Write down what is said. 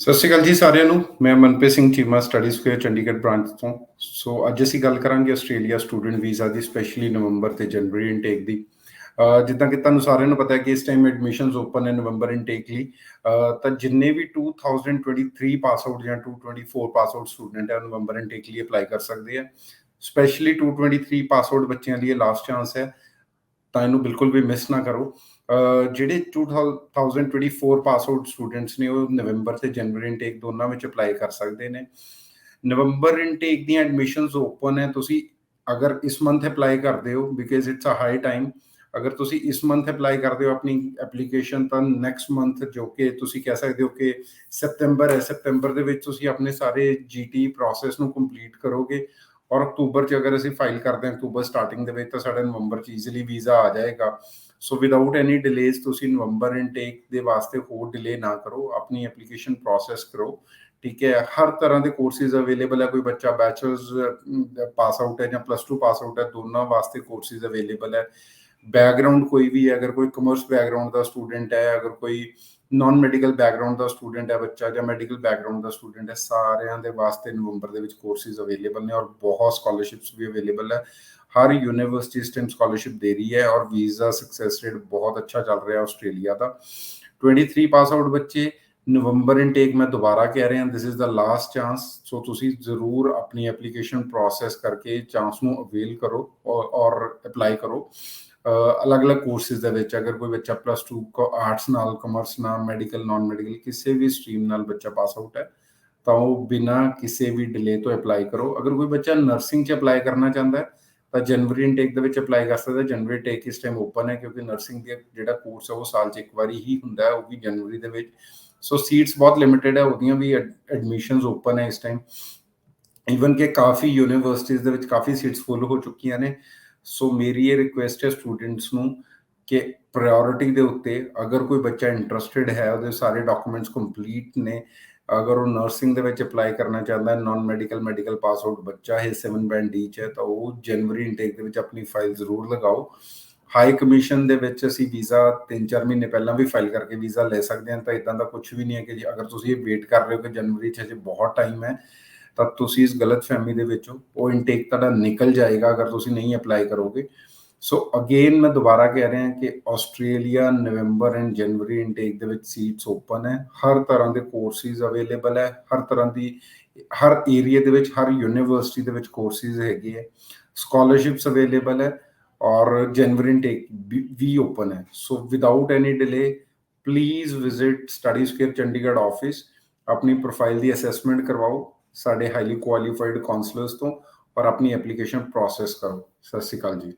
ਸਤਿ ਸ਼੍ਰੀ ਅਕਾਲ ਜੀ ਸਾਰਿਆਂ ਨੂੰ। ਮੈਂ Manpreet Singh Cheema study square Chandigarh branch ਤੋਂ। ਸੋ ਅੱਜ ਅਸੀਂ ਗੱਲ ਕਰਾਂਗੇ ਆਸਟ੍ਰੇਲੀਆ ਸਟੂਡੈਂਟ ਵੀਜ਼ਾ ਦੀ ਸਪੈਸ਼ਲੀ ਨਵੰਬਰ ਤੇ ਜਨਵਰੀ ਇਨਟੇਕ ਦੀ। ਜਿੱਦਾਂ ਕਿ ਤੁਹਾਨੂੰ ਸਾਰਿਆਂ ਨੂੰ ਪਤਾ ਹੈ ਕਿ ਇਸ ਟਾਈਮ ਐਡਮਿਸ਼ਨਸ ਓਪਨ ਹੈ ਨਵੰਬਰ ਇਨਟੇਕ ਲਈ। ਤਾਂ ਜਿੰਨੇ ਵੀ 2023 ਪਾਸ ਆਊਟ ਜਾਂ 2024 ਪਾਸ ਆਊਟ ਸਟੂਡੈਂਟ ਹੈ ਨਵੰਬਰ ਇਨਟੇਕ ਲਈ ਅਪਲਾਈ ਕਰ ਸਕਦੇ ਆ ਸਪੈਸ਼ਲੀ 2023 ਪਾਸ ਆਊਟ ਬੱਚਿਆਂ ਲਈ ਲਾਸਟ ਚਾਂਸ ਹੈ। ਤਾਂ ਇਹਨੂੰ ਬਿਲਕੁਲ ਵੀ ਮਿਸ ਨਾ ਕਰੋ। ਅਹ ਜਿਹੜੇ 2024 ਪਾਸ ਆਊਟ ਸਟੂਡੈਂਟਸ ਨੇ, ਉਹ ਨਵੰਬਰ ਤੇ ਜਨਵਰੀ ਇਨਟੇਕ ਦੋਨਾਂ ਵਿੱਚ ਅਪਲਾਈ ਕਰ ਸਕਦੇ ਨੇ। ਨਵੰਬਰ ਇਨਟੇਕ ਦੀਆਂ ਐਡਮਿਸ਼ਨਸ ਓਪਨ ਹੈ, ਤੁਸੀਂ ਅਗਰ ਇਸ ਮੰਥ ਅਪਲਾਈ ਕਰਦੇ ਹੋ because it's a high time ਅਗਰ ਤੁਸੀਂ ਇਸ ਮੰਥ ਅਪਲਾਈ ਕਰਦੇ ਹੋ ਆਪਣੀ ਐਪਲੀਕੇਸ਼ਨ ਤਾਂ ਨੈਕਸਟ ਮੰਥ ਜੋ ਕਿ ਤੁਸੀਂ ਕਹਿ ਸਕਦੇ ਹੋ ਕਿ ਸਤੰਬਰ ਹੈ, ਸਤੰਬਰ ਦੇ ਵਿੱਚ ਤੁਸੀਂ ਆਪਣੇ ਸਾਰੇ ਜੀਟੀ ਪ੍ਰੋਸੈਸ ਨੂੰ ਕੰਪਲੀਟ ਕਰੋਗੇ। ਔਰ ਅਕਤੂਬਰ ਚ ਅਗਰ ਅਸੀਂ ਫਾਈਲ ਕਰਦੇ ਹਾਂ, ਅਕਤੂਬਰ ਸਟਾਰਟਿੰਗ ਦੇ ਵਿੱਚ ਤਾਂ ਸਾਡਾ ਨਵੰਬਰ ਚ ਈਜ਼ੀਲੀ ਵੀਜ਼ਾ ਆ ਜਾਏਗਾ। ਸੋ ਵਿਦਆਊਟ ਐਨੀ ਡਿਲੇਜ਼ ਤੁਸੀਂ ਨਵੰਬਰ ਇਨਟੇਕ ਦੇ ਵਾਸਤੇ ਹੋਰ ਡਿਲੇ ਨਾ ਕਰੋ, ਆਪਣੀ ਐਪਲੀਕੇਸ਼ਨ ਪ੍ਰੋਸੈਸ ਕਰੋ। ਠੀਕ ਹੈ, ਹਰ ਤਰ੍ਹਾਂ ਦੇ ਕੋਰਸਿਸ ਅਵੇਲੇਬਲ ਹੈ, ਕੋਈ ਬੱਚਾ ਬੈਚਲਰਸ ਪਾਸ ਆਊਟ ਹੈ ਜਾਂ ਪਲੱਸ 2 ਪਾਸ ਆਊਟ ਹੈ, ਦੋਨਾਂ ਵਾਸਤੇ ਕੋਰਸਿਸ ਅਵੇਲੇਬਲ ਹੈ। ਬੈਕਗ੍ਰਾਉਂਡ ਕੋਈ ਵੀ ਹੈ, ਅਗਰ ਕੋਈ ਕਮਰਸ ਬੈਕਗ੍ਰਾਉਂਡ ਦਾ ਸਟੂਡੈਂਟ ਹੈ, ਅਗਰ ਕੋਈ ਨਾਨ ਮੈਡੀਕਲ ਬੈਕਗ੍ਰਾਉਂਡ ਦਾ ਸਟੂਡੈਂਟ ਹੈ ਬੱਚਾ ਜਾਂ ਮੈਡੀਕਲ ਬੈਕਗ੍ਰਾਉਂਡ ਦਾ ਸਟੂਡੈਂਟ ਹੈ, ਸਾਰਿਆਂ ਦੇ ਵਾਸਤੇ ਨਵੰਬਰ ਦੇ ਵਿੱਚ ਕੋਰਸਿਸ ਅਵੇਲੇਬਲ ਨੇ ਔਰ ਬਹੁਤ ਸਕਾਲਰਸ਼ਿਪਸ ਵੀ ਅਵੇਲੇਬਲ ਹੈ। ਹਰ ਯੂਨੀਵਰਸਿਟੀ ਇਸ ਟਾਈਮ ਸਕਾਲਰਸ਼ਿਪ ਦੇ ਰਹੀ ਹੈ ਔਰ ਵੀਜ਼ਾ ਸਕਸੈਸ ਰੇਟ ਬਹੁਤ ਅੱਛਾ ਚੱਲ ਰਿਹਾ ਆਸਟ੍ਰੇਲੀਆ ਦਾ। 23 ਪਾਸ ਆਊਟ ਬੱਚੇ, ਨਵੰਬਰ ਇਨਟੇਕ ਮੈਂ ਦੁਬਾਰਾ ਕਹਿ ਰਿਹਾ this is the last chance so ਤੁਸੀਂ ਜ਼ਰੂਰ ਆਪਣੀ ਐਪਲੀਕੇਸ਼ਨ ਪ੍ਰੋਸੈਸ ਕਰਕੇ ਚਾਂਸ ਨੂੰ ਅਵੇਲ ਕਰੋ ਔਰ ਅਪਲਾਈ ਕਰੋ। ਅਲੱਗ-ਅਲੱਗ ਕੋਰਸਿਸ ਦੇ ਵਿੱਚ ਅਗਰ ਕੋਈ ਬੱਚਾ ਪਲੱਸ 2 ਆਰਟਸ ਨਾਲ ਕਮਰਸ ਨਾਲ ਮੈਡੀਕਲ ਨਾਨ ਮੈਡੀਕਲ ਕਿਸੇ ਵੀ ਸਟਰੀਮ ਨਾਲ ਬੱਚਾ ਪਾਸ ਆਊਟ ਹੈ, ਤਾਂ ਉਹ ਬਿਨਾ ਕਿਸੇ ਵੀ ਡਿਲੇ ਤੋਂ ਅਪਲਾਈ ਕਰੋ। ਅਗਰ ਕੋਈ ਬੱਚਾ ਨਰਸਿੰਗ 'ਚ ਅਪਲਾਈ ਕਰਨਾ ਚਾਹੁੰਦਾ ਹੈ, ਤਾਂ ਜਨਵਰੀ ਇਨਟੇਕ ਦੇ ਵਿੱਚ ਅਪਲਾਈ ਕਰ ਸਕਦਾ ਜਨਵਰੀ ਟੇਕ ਇਸ ਟਾਈਮ ਓਪਨ ਹੈ ਕਿਉਂਕਿ ਨਰਸਿੰਗ ਦਾ ਜਿਹੜਾ ਕੋਰਸ ਹੈ, ਉਹ ਸਾਲ 'ਚ ਇੱਕ ਵਾਰੀ ਹੀ ਹੁੰਦਾ ਹੈ, ਉਹ ਵੀ ਜਨਵਰੀ ਦੇ ਵਿੱਚ। ਸੋ ਸੀਟਸ ਬਹੁਤ ਲਿਮਿਟਿਡ ਹੈ, ਉਹਦੀਆਂ ਵੀ ਐਡਮਿਸ਼ਨਸ ਓਪਨ ਹੈ ਇਸ ਟਾਈਮ ਈਵਨ ਕਿ ਕਾਫੀ ਯੂਨੀਵਰਸਿਟੀਜ਼ ਦੇ ਵਿੱਚ ਕਾਫੀ ਸੀਟਸ ਫੁੱਲ ਹੋ ਚੁੱਕੀਆਂ ਨੇ। ਸੋ ਮੇਰੀ ਇਹ ਰਿਕੁਐਸਟ ਹੈ ਸਟੂਡੈਂਟਸ ਨੂੰ ਕਿ ਪ੍ਰਾਇੋਰਟੀ ਦੇ ਉੱਤੇ ਅਗਰ ਕੋਈ ਬੱਚਾ ਇੰਟਰਸਟਿਡ ਹੈ ਉਹਦੇ ਸਾਰੇ ਡਾਕੂਮੈਂਟਸ ਕੰਪਲੀਟ ਨੇ ਅਗਰ ਉਹ ਨਰਸਿੰਗ ਦੇ ਵਿੱਚ ਅਪਲਾਈ ਕਰਨਾ ਚਾਹੁੰਦਾ ਹੈ non medical medical pass out ਬੱਚਾ ਹੈ 7 ਬੈਂਡ ਡੀ ਚ ਹੈ ਤਾਂ ਉਹ ਜਨਵਰੀ ਇਨਟੇਕ ਦੇ ਵਿੱਚ ਆਪਣੀ ਫਾਈਲ ਜ਼ਰੂਰ ਲਗਾਓ ਹਾਈ ਕਮਿਸ਼ਨ ਦੇ ਵਿੱਚ ਅਸੀਂ ਵੀਜ਼ਾ 3-4 ਮਹੀਨੇ ਪਹਿਲਾਂ ਵੀ ਫਾਈਲ ਕਰਕੇ ਵੀਜ਼ਾ ਲੈ ਸਕਦੇ ਹਾਂ ਤਾਂ ਇਦਾਂ ਦਾ ਕੁਝ ਵੀ ਨਹੀਂ ਹੈ ਕਿ ਜੀ ਅਗਰ ਤੁਸੀਂ ਇਹ ਵੇਟ ਕਰ ਰਹੇ ਹੋ ਕਿ ਜਨਵਰੀ 'ਚ ਅਜੇ ਬਹੁਤ ਟਾਈਮ ਹੈ ਤਾਂ ਤੁਸੀਂ ਇਸ ਗਲਤ ਫਹਿਮੀ ਦੇ ਵਿੱਚੋਂ ਉਹ ਇਨਟੇਕ ਤੁਹਾਡਾ ਨਿਕਲ ਜਾਏਗਾ ਅਗਰ ਤੁਸੀਂ ਨਹੀਂ ਅਪਲਾਈ ਕਰੋਗੇ। ਸੋ ਅਗੇਨ ਮੈਂ ਦੁਬਾਰਾ ਕਹਿ ਰਿਹਾ ਕਿ Australia November and January intake ਦੇ ਵਿੱਚ ਸੀਟਸ ਓਪਨ ਹੈ। ਹਰ ਤਰ੍ਹਾਂ ਦੇ ਕੋਰਸਿਸ ਅਵੇਲੇਬਲ ਹੈ। ਹਰ ਤਰ੍ਹਾਂ ਦੀ, ਹਰ ਏਰੀਆ ਦੇ ਵਿੱਚ, ਹਰ ਯੂਨੀਵਰਸਿਟੀ ਦੇ ਵਿੱਚ ਕੋਰਸਿਸ ਹੈਗੇ ਹੈ। ਸਕਾਲਰਸ਼ਿਪਸ ਅਵੇਲੇਬਲ ਹੈ ਔਰ ਜਨਵਰੀ ਇਨਟੇਕ ਵੀ ਓਪਨ ਹੈ। So without any delay please visit study square Chandigarh office ਆਪਣੀ ਪ੍ਰੋਫਾਈਲ ਦੀ ਅਸੈਸਮੈਂਟ ਕਰਵਾਓ। ਸਾਡੇ ਹਾਈਲੀ ਕੁਆਲੀਫਾਈਡ ਕਾਉਂਸਲਰਸ ਤੋਂ ਔਰ ਆਪਣੀ ਐਪਲੀਕੇਸ਼ਨ ਪ੍ਰੋਸੈਸ ਕਰੋ। ਸਤਿ ਸ਼੍ਰੀ ਅਕਾਲ ਜੀ।